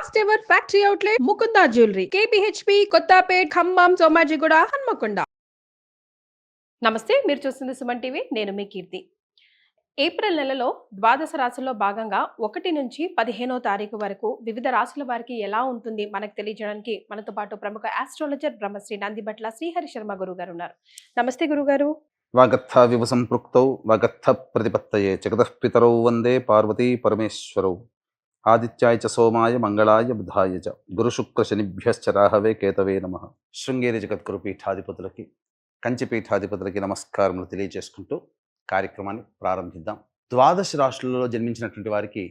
First ever factory outlet Mukunda jewellery KPHB Kothapet Khammam Somajiguda Hanamkonda నమస్తే మీరు చూస్తుంది Suman TV. నేను మీ కీర్తి. ఏప్రిల్ నెలలో ద్వాదశ రాశుల్లో భాగంగా ఒకటి నుంచి పదిహేనో తారీఖు వరకు వివిధ రాశుల వారికి ఎలా ఉంటుంది మనకు తెలియజేయడానికి మనతో పాటు ప్రముఖ ఆస్ట్రాలజర్ బ్రహ్మశ్రీ నందిబట్ల శ్రీహరి శర్మ గురువు గారు ఉన్నారు. నమస్తే గురుగారు వాగర్థ వివ సంపృక్తౌ వాగర్థ ప్రతిపత్తయే జగతః పితరౌ వందే పార్వతీ పరమేశ్వరౌ. ఆదిత్యాయ చ సోమాయ మంగళాయ బుధాయ చ. గురుశుక్ర శనిభ్యశ్చ రాహవే కేతవే నమ. శృంగేరి జగద్గురు పీఠాధిపతులకి కంచి పీఠాధిపతులకి నమస్కారములు తెలియజేసుకుంటూ కార్యక్రమాన్ని ప్రారంభిద్దాం. ద్వాదశ రాష్ట్రాలలో జన్మించినటువంటి వారికి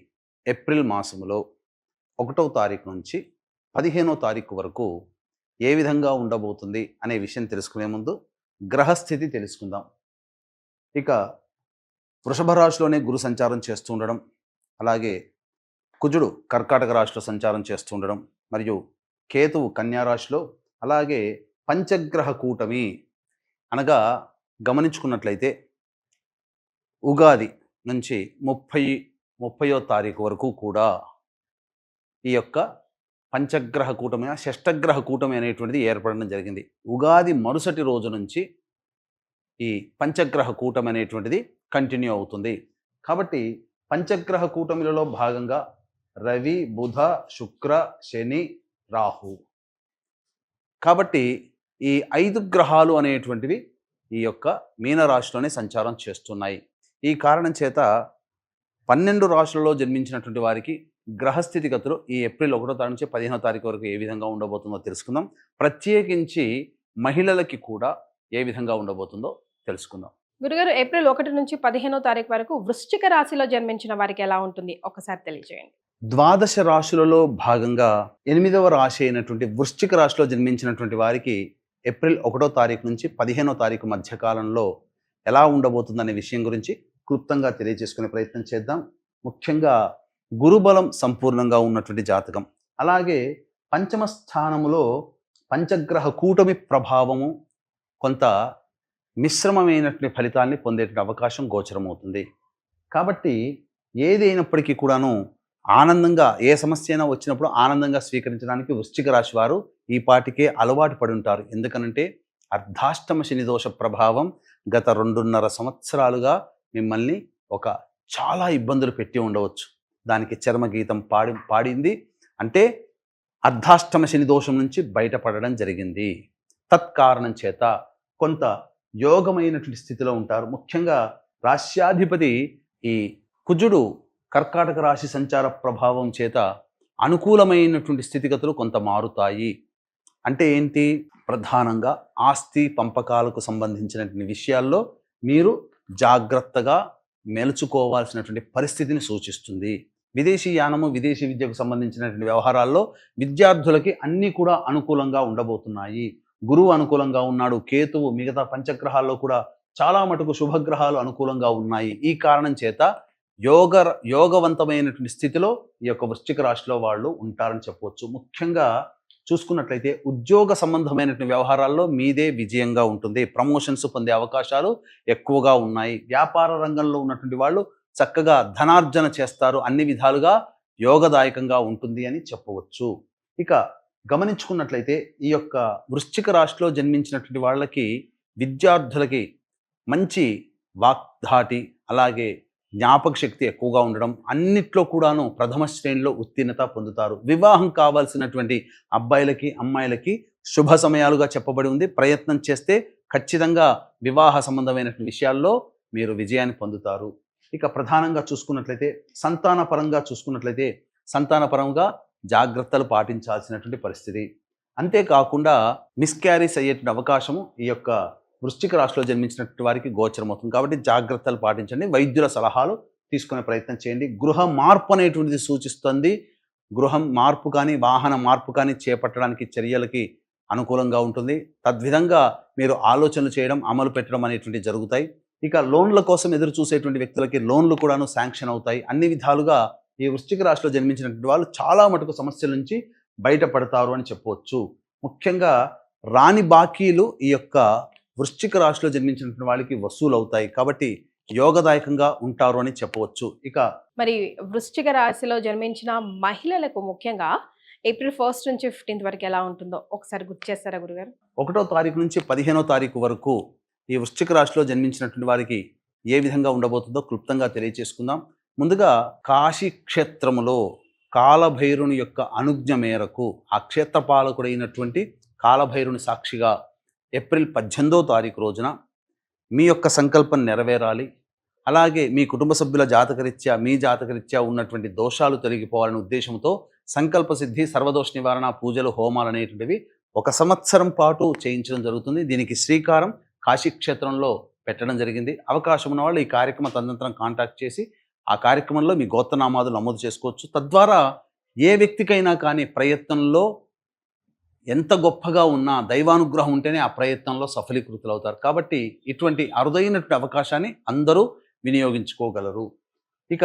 ఏప్రిల్ మాసములో ఒకటవ తారీఖు నుంచి పదిహేనో తారీఖు వరకు ఏ విధంగా ఉండబోతుంది అనే విషయం తెలుసుకునే ముందు గ్రహస్థితి తెలుసుకుందాం. ఇక వృషభ రాశిలోనే గురు సంచారం చేస్తూ ఉండడం అలాగే కుజుడు కర్కాటక రాశిలో సంచారం చేస్తుండడం మరియు కేతువు కన్యారాశిలో అలాగే పంచగ్రహ కూటమి అనగా గమనించుకున్నట్లయితే ఉగాది నుంచి ముప్పై ముప్పయో తారీఖు వరకు కూడా ఈ యొక్క పంచగ్రహ కూటమి షష్టగ్రహ కూటమి అనేటువంటిది ఏర్పడడం జరిగింది. ఉగాది మరుసటి రోజు నుంచి ఈ పంచగ్రహ కూటమి అనేటువంటిది కంటిన్యూ అవుతుంది. కాబట్టి పంచగ్రహ కూటమిలలో భాగంగా రవి బుధ శుక్ర శని రాహు. కాబట్టి ఈ ఐదు గ్రహాలు అనేటువంటివి ఈ యొక్క మీనరాశిలోనే సంచారం చేస్తున్నాయి. ఈ కారణం చేత పన్నెండు రాశులలో జన్మించినటువంటి వారికి గ్రహస్థితిగతులు ఈ ఏప్రిల్ ఒకటో తారీఖు నుంచి పదిహేనో తారీఖు వరకు ఏ విధంగా ఉండబోతుందో తెలుసుకుందాం. ప్రత్యేకించి మహిళలకి కూడా ఏ విధంగా ఉండబోతుందో తెలుసుకుందాం. గురుగారు ఏప్రిల్ ఒకటి నుంచి పదిహేనో తారీఖు వరకు వృశ్చిక రాశిలో జన్మించిన వారికి ఎలా ఉంటుంది? ఒకసారి తెలియజేయండి. ద్వాదశ రాశులలో భాగంగా ఎనిమిదవ రాశి అయినటువంటి వృశ్చిక రాశిలో జన్మించినటువంటి వారికి ఏప్రిల్ ఒకటో తారీఖు నుంచి పదిహేనో తారీఖు మధ్య కాలంలో ఎలా ఉండబోతుందనే విషయం గురించి క్లుప్తంగా తెలియజేసుకునే ప్రయత్నం చేద్దాం. ముఖ్యంగా గురుబలం సంపూర్ణంగా ఉన్నటువంటి జాతకం. అలాగే పంచమ స్థానములో పంచగ్రహ కూటమి ప్రభావము కొంత మిశ్రమమైనటువంటి ఫలితాన్ని పొందేటువంటి అవకాశం గోచరమవుతుంది. కాబట్టి ఏదైనప్పటికీ కూడాను ఆనందంగా ఏ సమస్య అయినా వచ్చినప్పుడు ఆనందంగా స్వీకరించడానికి వృశ్చిక రాశి వారు ఈ పాటికే అలవాటు పడి ఉంటారు. ఎందుకనంటే అర్ధాష్టమ శని దోష ప్రభావం గత రెండున్నర సంవత్సరాలుగా మిమ్మల్ని ఒక చాలా ఇబ్బందులు పెట్టి ఉండవచ్చు. దానికి చర్మగీతం పాడి పాడింది. అంటే అర్ధాష్టమ శని దోషం నుంచి బయటపడడం జరిగింది. తత్కారణం చేత కొంత యోగమైనటువంటి స్థితిలో ఉంటారు. ముఖ్యంగా రాశ్యాధిపతి ఈ కుజుడు కర్కాటక రాశి సంచార ప్రభావం చేత అనుకూలమైనటువంటి స్థితిగతులు కొంత మారుతాయి. అంటే ఏంటి? ప్రధానంగా ఆస్తి పంపకాలకు సంబంధించినటువంటి విషయాల్లో మీరు జాగ్రత్తగా మెలుచుకోవాల్సినటువంటి పరిస్థితిని సూచిస్తుంది. విదేశీ యానము విదేశీ విద్యకు సంబంధించినటువంటి వ్యవహారాల్లో విద్యార్థులకి అన్నీ కూడా అనుకూలంగా ఉండబోతున్నాయి. గురువు అనుకూలంగా ఉన్నాడు కేతువు మిగతా పంచగ్రహాల్లో కూడా చాలా మటుకు శుభగ్రహాలు అనుకూలంగా ఉన్నాయి. ఈ కారణం చేత యోగ యోగవంతమైనటువంటి స్థితిలో ఈ యొక్క వృశ్చిక రాశిలో వాళ్ళు ఉంటారని చెప్పవచ్చు. ముఖ్యంగా చూసుకున్నట్లయితే ఉద్యోగ సంబంధమైనటువంటి వ్యవహారాల్లో మీదే విజయంగా ఉంటుంది. ప్రమోషన్స్ పొందే అవకాశాలు ఎక్కువగా ఉన్నాయి. వ్యాపార రంగంలో ఉన్నటువంటి వాళ్ళు చక్కగా ధనార్జన చేస్తారు. అన్ని విధాలుగా యోగదాయకంగా ఉంటుంది అని చెప్పవచ్చు. ఇక గమనించుకున్నట్లయితే ఈ యొక్క వృశ్చిక రాశిలో జన్మించినటువంటి వాళ్ళకి విద్యార్థులకి మంచి వాగ్ధాటి అలాగే జ్ఞాపక శక్తి ఎక్కువగా ఉండడం అన్నిట్లో కూడాను ప్రథమ శ్రేణిలో ఉత్తీర్ణత పొందుతారు. వివాహం కావాల్సినటువంటి అబ్బాయిలకి అమ్మాయిలకి శుభ సమయాలుగా చెప్పబడి ఉంది. ప్రయత్నం చేస్తే ఖచ్చితంగా వివాహ సంబంధమైనటువంటి విషయాల్లో మీరు విజయాన్ని పొందుతారు. ఇక ప్రధానంగా చూసుకున్నట్లయితే సంతాన పరంగా చూసుకున్నట్లయితే సంతానపరంగా జాగ్రత్తలు పాటించాల్సినటువంటి పరిస్థితి. అంతేకాకుండా మిస్క్యారీస్ అయ్యేటువంటి అవకాశము ఈ యొక్క వృశ్చిక రాశిలో జన్మించినటువంటి వారికి గోచరమవుతుంది కాబట్టి జాగ్రత్తలు పాటించండి. వైద్యుల సలహాలు తీసుకునే ప్రయత్నం చేయండి. గృహ మార్పు అనేటువంటిది సూచిస్తుంది. గృహం మార్పు కానీ వాహన మార్పు కానీ చేపట్టడానికి చర్యలకి అనుకూలంగా ఉంటుంది. తద్విధంగా మీరు ఆలోచనలు చేయడం అమలు పెట్టడం అనేటువంటి జరుగుతాయి. ఇక లోన్ల కోసం ఎదురు చూసేటువంటి వ్యక్తులకి లోన్లు కూడాను శాంక్షన్ అవుతాయి. అన్ని విధాలుగా ఈ వృశ్చిక రాశిలో జన్మించినటువంటి వాళ్ళు చాలా మటుకు సమస్యల నుంచి బయటపడతారు అని చెప్పవచ్చు ముఖ్యంగా రాని బాకీలు ఈ యొక్క వృశ్చిక రాశిలో జన్మించినటువంటి వాళ్ళకి వసూలు అవుతాయి కాబట్టి యోగదాయకంగా ఉంటారు అని చెప్పవచ్చు. ఇక మరి వృశ్చిక రాశిలో జన్మించిన మహిళలకు ముఖ్యంగా ఏప్రిల్ ఫస్ట్ నుంచి ఫిఫ్టీన్త్ వరకు ఎలా ఉంటుందో ఒకసారి గుర్తు చేస్తారా గురుగారు? ఒకటో తారీఖు నుంచి పదిహేనో తారీఖు వరకు ఈ వృశ్చిక రాశిలో జన్మించినటువంటి వారికి ఏ విధంగా ఉండబోతుందో క్లుప్తంగా తెలియచేసుకుందాం. ముందుగా కాశీ క్షేత్రములో కాలభైరుని యొక్క అనుజ్ఞ మేరకు ఆ క్షేత్ర పాలకుడైనటువంటి కాలభైరుని సాక్షిగా ఏప్రిల్ పద్దెనిమిదో తారీఖు రోజున మీ యొక్క సంకల్పం నెరవేరాలి. అలాగే మీ కుటుంబ సభ్యుల జాతకరీత్యా మీ జాతకరీత్యా ఉన్నటువంటి దోషాలు తొలగిపోవాలనే ఉద్దేశంతో సంకల్ప సిద్ధి సర్వదోష నివారణ పూజలు హోమాలు అనేటువంటివి ఒక సంవత్సరం పాటు చేయించడం జరుగుతుంది. దీనికి శ్రీకారం కాశీ క్షేత్రంలో పెట్టడం జరిగింది. అవకాశం ఉన్న వాళ్ళు ఈ కార్యక్రమ తదనంతరం కాంటాక్ట్ చేసి ఆ కార్యక్రమంలో మీ గోత్రనామాదులు నమోదు చేసుకోవచ్చు. తద్వారా ఏ వ్యక్తికైనా కానీ ప్రయత్నంలో ఎంత గొప్పగా ఉన్నా దైవానుగ్రహం ఉంటేనే ఆ ప్రయత్నంలో సఫలీకృతులు అవుతారు కాబట్టి ఇటువంటి అరుదైనటువంటి అవకాశాన్ని అందరూ వినియోగించుకోగలరు. ఇక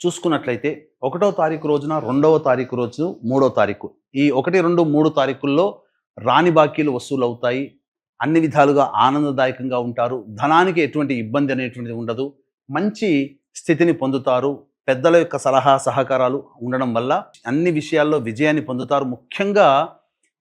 చూసుకున్నట్లయితే ఒకటో తారీఖు రోజున రెండవ తారీఖు రోజు మూడో తారీఖు. ఈ ఒకటి రెండు మూడు తారీఖుల్లో రాణి బాకీలు వసూలు అవుతాయి అన్ని విధాలుగా ఆనందదాయకంగా ఉంటారు. ధనానికి ఎటువంటి ఇబ్బంది అనేటువంటిది ఉండదు. మంచి స్థితిని పొందుతారు. పెద్దల యొక్క సలహా సహకారాలు ఉండడం వల్ల అన్ని విషయాల్లో విజయాన్ని పొందుతారు. ముఖ్యంగా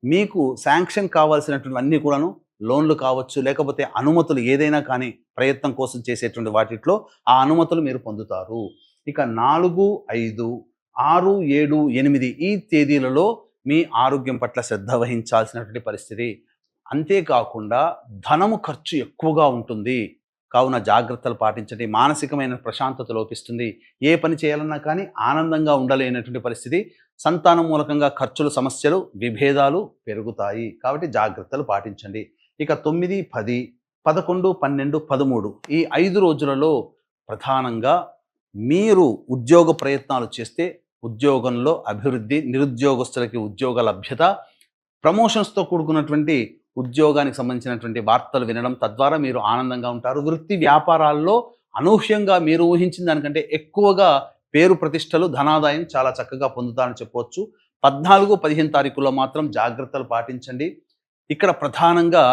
మీకు శాంక్షన్ కావాల్సినటువంటి అన్నీ కూడాను లోన్లు కావచ్చు లేకపోతే అనుమతులు ఏదైనా కానీ ప్రయత్నం కోసం చేసేటువంటి వాటిట్లో ఆ అనుమతులు మీరు పొందుతారు. ఇక నాలుగు ఐదు ఆరు ఏడు ఎనిమిది ఈ తేదీలలో మీ ఆరోగ్యం పట్ల శ్రద్ధ వహించాల్సినటువంటి పరిస్థితి. అంతేకాకుండా ధనము ఖర్చు ఎక్కువగా ఉంటుంది. కావున జాగ్రత్తలు పాటించండి. మానసికమైన ప్రశాంతత లోపిస్తుంది. ఏ పని చేయాలన్నా కానీ ఆనందంగా ఉండలేనటువంటి పరిస్థితి. సంతానం మూలకంగా ఖర్చులు సమస్యలు విభేదాలు పెరుగుతాయి. కాబట్టి జాగ్రత్తలు పాటించండి. ఇక తొమ్మిది పది పదకొండు పన్నెండు పదమూడు ఈ ఐదు రోజులలో ప్రధానంగా మీరు ఉద్యోగ ప్రయత్నాలు చేస్తే ఉద్యోగంలో అభివృద్ధి నిరుద్యోగస్తులకి ఉద్యోగ లభ్యత ప్రమోషన్స్తో కూడుకున్నటువంటి ఉద్యోగానికి సంబంధించినటువంటి వార్తలు వినడం తద్వారా మీరు ఆనందంగా ఉంటారు. వృత్తి వ్యాపారాల్లో అనూహ్యంగా మీరు ఊహించిన దానికంటే ఎక్కువగా పేరు ప్రతిష్టలు ధనాదాయం చాలా చక్కగా పొందుతారని చెప్పవచ్చు పద్నాలుగు పదిహేను తారీఖుల్లో మాత్రం జాగ్రత్తలు పాటించండి. ఇక్కడ ప్రధానంగా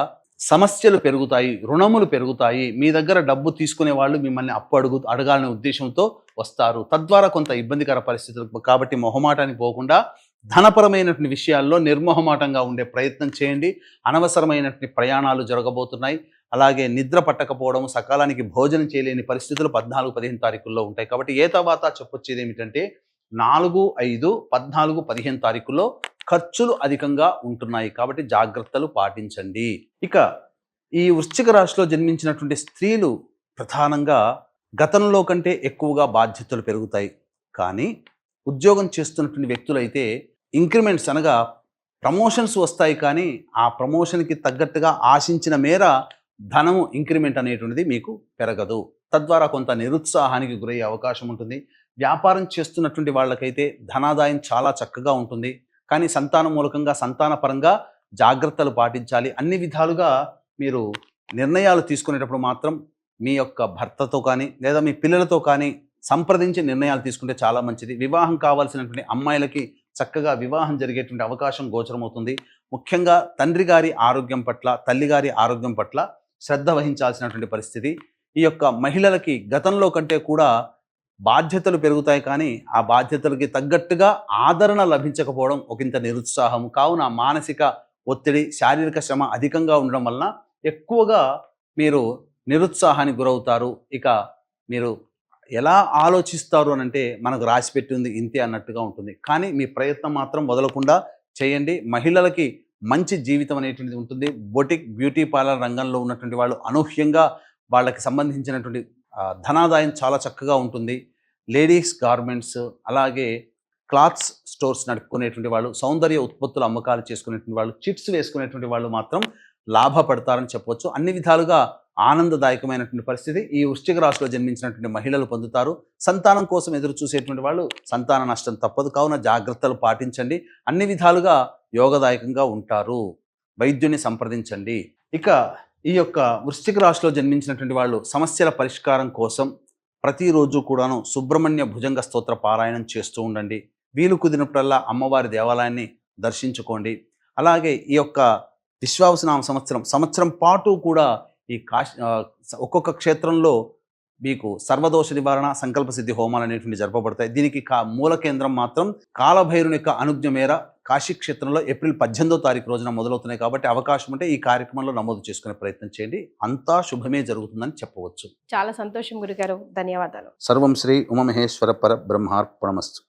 సమస్యలు పెరుగుతాయి రుణములు పెరుగుతాయి. మీ దగ్గర డబ్బు తీసుకునే వాళ్ళు మిమ్మల్ని అప్పు అడుగు అడగాలనే ఉద్దేశంతో వస్తారు. తద్వారా కొంత ఇబ్బందికర పరిస్థితులు కాబట్టి మొహమాటానికి పోకుండా ధనపరమైనటువంటి విషయాల్లో నిర్మోహమాటంగా ఉండే ప్రయత్నం చేయండి. అనవసరమైనటువంటి ప్రయాణాలు జరగబోతున్నాయి. అలాగే నిద్ర పట్టకపోవడం సకాలానికి భోజనం చేయలేని పరిస్థితులు పద్నాలుగు పదిహేను తారీఖుల్లో ఉంటాయి. కాబట్టి ఏ తర్వాత చెప్పొచ్చేది ఏమిటంటే నాలుగు ఐదు పద్నాలుగు పదిహేను తారీఖుల్లో ఖర్చులు అధికంగా ఉంటున్నాయి. కాబట్టి జాగ్రత్తలు పాటించండి. ఇక ఈ వృశ్చిక రాశిలో జన్మించినటువంటి స్త్రీలు ప్రధానంగా గతంలో కంటే ఎక్కువగా బాధ్యతలు పెరుగుతాయి. కానీ ఉద్యోగం చేస్తున్నటువంటి వ్యక్తులైతే ఇంక్రిమెంట్స్ అనగా ప్రమోషన్స్ వస్తాయి కానీ ఆ ప్రమోషన్కి తగ్గట్టుగా ఆశించిన మేర ధనము ఇంక్రిమెంట్ అనేటువంటిది మీకు పెరగదు. తద్వారా కొంత నిరుత్సాహానికి గురయ్యే అవకాశం ఉంటుంది. వ్యాపారం చేస్తున్నటువంటి వాళ్ళకైతే ధనాదాయం చాలా చక్కగా ఉంటుంది. కానీ సంతాన మూలకంగా సంతాన పరంగా జాగ్రత్తలు పాటించాలి. అన్ని విధాలుగా మీరు నిర్ణయాలు తీసుకునేటప్పుడు మాత్రం మీ యొక్క భర్తతో కానీ లేదా మీ పిల్లలతో కానీ సంప్రదించి నిర్ణయాలు తీసుకుంటే చాలా మంచిది. వివాహం కావాల్సినటువంటి అమ్మాయిలకి చక్కగా వివాహం జరిగేటువంటి అవకాశం గోచరమవుతుంది. ముఖ్యంగా తండ్రి గారి ఆరోగ్యం పట్ల తల్లి గారి ఆరోగ్యం పట్ల శ్రద్ధ వహించాల్సినటువంటి పరిస్థితి. ఈ యొక్క మహిళలకి గతంలో కంటే కూడా బాధ్యతలు పెరుగుతాయి కానీ ఆ బాధ్యతలకి తగ్గట్టుగా ఆదరణ లభించకపోవడం ఒకంత నిరుత్సాహం. కావున మానసిక ఒత్తిడి శారీరక శ్రమ అధికంగా ఉండడం వలన ఎక్కువగా మీరు నిరుత్సాహానికి గురవుతారు. ఇక మీరు ఎలా ఆలోచిస్తారు అని అంటే మనకు రాసి పెట్టింది ఇంతే అన్నట్టుగా ఉంటుంది. కానీ మీ ప్రయత్నం మాత్రం వదలకుండా చేయండి. మహిళలకి మంచి జీవితం అనేటువంటిది ఉంటుంది. బొటిక్ బ్యూటీ పార్లర్ రంగంలో ఉన్నటువంటి వాళ్ళు అనూహ్యంగా వాళ్ళకి సంబంధించినటువంటి ధనాదాయం చాలా చక్కగా ఉంటుంది. లేడీస్ గార్మెంట్స్ అలాగే క్లాత్స్ స్టోర్స్ నడుపుకునేటువంటి వాళ్ళు సౌందర్య ఉత్పత్తుల అమ్మకాలు చేసుకునేటువంటి వాళ్ళు చిట్స్ వేసుకునేటువంటి వాళ్ళు మాత్రం లాభపడతారని చెప్పవచ్చు అన్ని విధాలుగా ఆనందదాయకమైనటువంటి పరిస్థితి. ఈ వృశ్చిక రాశిలో జన్మించినటువంటి మహిళలు పొందుతారు. సంతానం కోసం ఎదురు చూసేటువంటి వాళ్ళు సంతాన నష్టం తప్పదు. కావున జాగ్రత్తలు పాటించండి. అన్ని విధాలుగా యోగదాయకంగా ఉంటారు. వైద్యుని సంప్రదించండి. ఇక ఈ యొక్క వృశ్చిక రాశిలో జన్మించినటువంటి వాళ్ళు సమస్యల పరిష్కారం కోసం ప్రతిరోజు కూడాను సుబ్రహ్మణ్య భుజంగ స్తోత్ర పారాయణం చేస్తూ ఉండండి. వీలు కుదిరినప్పుడల్లా అమ్మవారి దేవాలయాన్ని దర్శించుకోండి. అలాగే ఈ యొక్క విశ్వావసనామ సంవత్సరం సంవత్సరం పాటు కూడా ఈ కాశీ ఒక్కొక్క క్షేత్రంలో మీకు సర్వదోష నివారణ సంకల్ప సిద్ధి హోమాలు అనేటువంటి జరపబడతాయి. దీనికి కా మూల కేంద్రం మాత్రం కాలభైరుని యొక్క అనుజ్ఞ మేర కాశీ క్షేత్రంలో ఏప్రిల్ పద్దెనిమిదో తారీఖు రోజున మొదలవుతున్నాయి కాబట్టి అవకాశం ఉంటే ఈ కార్యక్రమంలో నమోదు చేసుకునే ప్రయత్నం చేయండి. అంతా శుభమే జరుగుతుందని చెప్పవచ్చు. చాలా సంతోషం గురుగారు. ధన్యవాదాలు. సర్వం శ్రీ ఉమమహేశ్వర పర బ్రహ్మార్పణమస్తు.